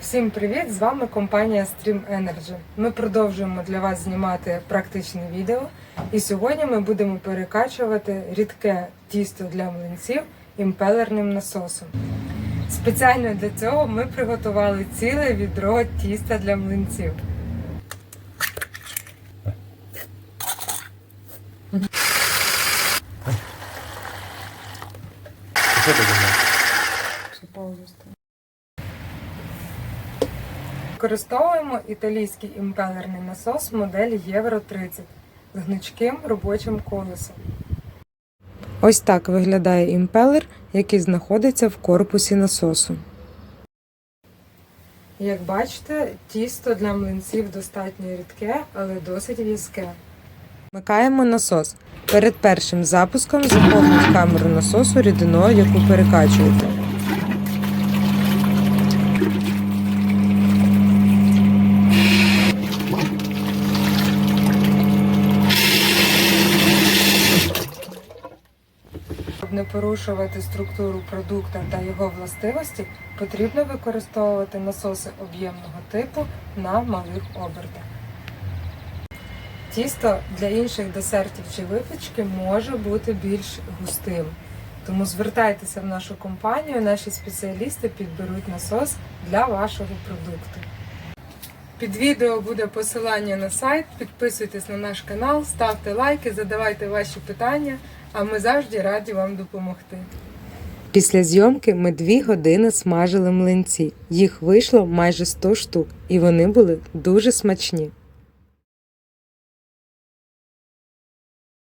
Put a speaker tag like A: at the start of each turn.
A: Всім привіт! З вами компанія Stream Energy. Ми продовжуємо для вас знімати практичне відео. І сьогодні ми будемо перекачувати рідке тісто для млинців імпелерним насосом. Спеціально для цього ми приготували ціле відро тіста для млинців.
B: Що ти думаєш?
A: Що паузу. Використовуємо італійський імпелерний насос моделі Євро 30 з гнучким робочим колесом. Ось так виглядає імпелер, який знаходиться в корпусі насосу. Як бачите, тісто для млинців достатньо рідке, але досить в'язке. Вмикаємо насос. Перед першим запуском заповніть камеру насосу рідиною, яку перекачуєте. Щоб не порушувати структуру продукта та його властивості, потрібно використовувати насоси об'ємного типу на малих обертах. Тісто для інших десертів чи випічки може бути більш густим. Тому звертайтеся в нашу компанію, наші спеціалісти підберуть насос для вашого продукту. Під відео буде посилання на сайт. Підписуйтесь на наш канал, ставте лайки, задавайте ваші питання, а ми завжди раді вам допомогти. Після зйомки ми дві години смажили млинці. Їх вийшло майже 100 штук, і вони були дуже смачні.